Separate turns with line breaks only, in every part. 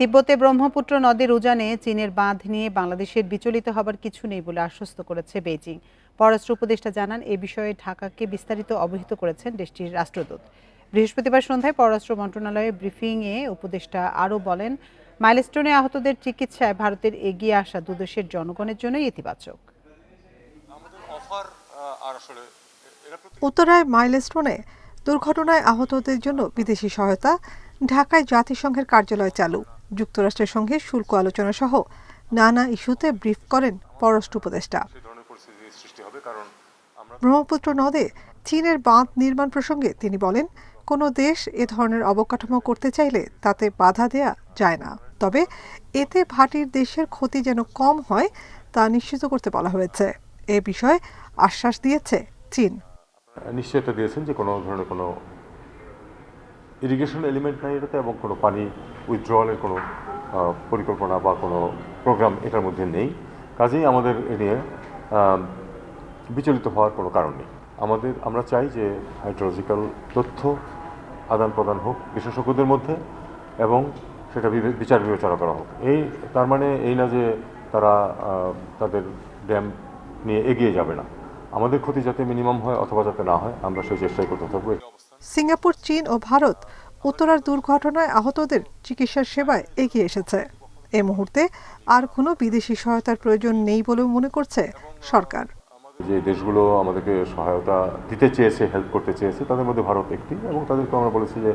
তিব্বতে ব্রহ্মপুত্র নদের উজানে চীনের বাঁধ নিয়ে বাংলাদেশের বিচলিত হবার কিছু নেই বলে আশ্বস্ত করেছে বেইজিং। পররাষ্ট্র উপদেষ্টা জানান এ বিষয়ে ঢাকাকে বিস্তারিত অবহিত করেছেন দেশটির রাষ্ট্রদূত। বৃহস্পতিবার সন্ধ্যায় পররাষ্ট্র মন্ত্রণালয়ের ব্রিফিংয়ে উপদেষ্টা আরও বলেন মাইলস্টোনে আহতদের চিকিৎসায় ভারতের এগিয়ে আসা দুদেশের জনগণের জন্যই ইতিবাচক।
উত্তরায় মাইলস্টোনে দুর্ঘটনায় আহতদের জন্য বিদেশি সহায়তা ঢাকায় জাতিসংঘের কার্যালয় চালু। যুক্তরাষ্ট্রের সঙ্গে শুল্ক আলোচনা সহ নানা ইস্যুতে ব্রিফ করেন পররাষ্ট্র উপদেষ্টা। ব্রহ্মপুত্র নদে চীনের বাঁধ নির্মাণ প্রসঙ্গে তিনি বলেন, কোনো দেশ এ ধরনের অবকাঠামো করতে চাইলে তাতে বাধা দেয়া যায় না। তবে এতে ভাটির দেশের ক্ষতি যেন কম হয়, তা নিশ্চিত করতে বলা হয়েছে। এ বিষয়ে আশ্বাস দিয়েছে চীন।
নিশ্চয়তা দিয়েছেন যে কোনো ধরনের কোনো ইরিগেশন এলিমেন্ট নাই এটাতে এবং কোনো পানি উইথড্রয়ালের কোনো পরিকল্পনা বা কোনো প্রোগ্রাম এটার মধ্যে নেই। কাজেই আমাদের এ নিয়ে বিচলিত হওয়ার কোনো কারণ নেই। আমাদের, আমরা চাই যে হাইড্রোলজিক্যাল তথ্য আদান প্রদান হোক বিশেষজ্ঞদের মধ্যে এবং সেটা বিচার বিবেচনা করা হোক। এই, তার মানে এই না যে তারা তাদের ড্যাম নিয়ে এগিয়ে যাবে না। আমাদের ক্ষতি যাতে মিনিমাম হয় অথবা যাতে না হয় আমরা সেই চেষ্টাই করতে থাকব।
সিঙ্গাপুর চীন ও ভারত উত্তরার দুর্ঘটনায় আহতদের চিকিৎসার সেবায় এগিয়ে এসেছে। এ মুহূর্তে আর কোনো বিদেশি সহায়তার প্রয়োজন নেই বলেও মনে করছে সরকার।
যে দেশগুলো আমাদেরকে সহায়তা দিতে চেয়েছে হেল্প করতে চেয়েছে তাদের মধ্যে ভারত একটি এবং তাদেরকে আমরা বলেছি যে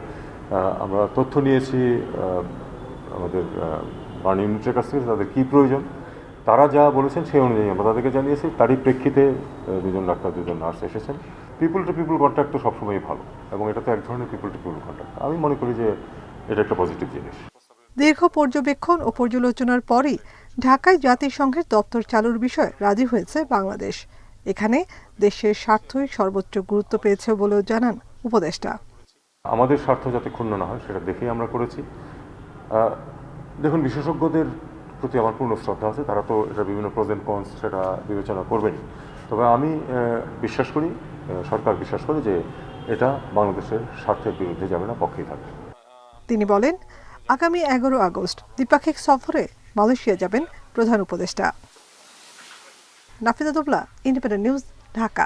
আমরা তথ্য নিয়েছি আমাদের বার্ন ইউনিটের কাছ থেকে তাদের কী প্রয়োজন তারা যা বলেছেন সেই অনুযায়ী আমরা তাদেরকে জানিয়েছি। তারই প্রেক্ষিতে দুজন ডাক্তার দুজন নার্স এসেছেন। পিপুল টু পিপুল কন্ট্যাক্ট তো সবসময়ই ভালো এবং এটা তো এক ধরনের পিপুল টু পিপুল কন্ট্যাক্ট আমি মনে করি যে এটা একটা পজিটিভ জিনিস।
দীর্ঘ পর্যবেক্ষণ ও পর্যালোচনার পরই ঢাকায় জাতিসংঘের দপ্তর চালুর বিষয়ে রাজি হয়েছে বাংলাদেশ। এখানে দেশের স্বার্থই সর্বোচ্চ গুরুত্ব পেয়েছে বলেও জানান উপদেষ্টা।
আমাদের স্বার্থ যাতে ক্ষুণ্ণ না হয় সেটা দেখেই আমরা করেছি। দেখুন বিশেষজ্ঞদের প্রতি আমার পূর্ণ শ্রদ্ধা আছে, তারা তো এটা বিভিন্ন প্রোজেন কনস সেটা বিবেচনা করবেন তবে আমি বিশ্বাস করি সরকার বিশ্বাস করে যে এটা বাংলাদেশের স্বার্থের বিরুদ্ধে যাবে না পক্ষেই থাকবে
তিনি বলেন, আগামী এগারো আগস্ট দ্বিপাক্ষিক সফরে মালয়েশিয়া যাবেন প্রধান উপদেষ্টা। Nafida Dubla independent news Dhaka.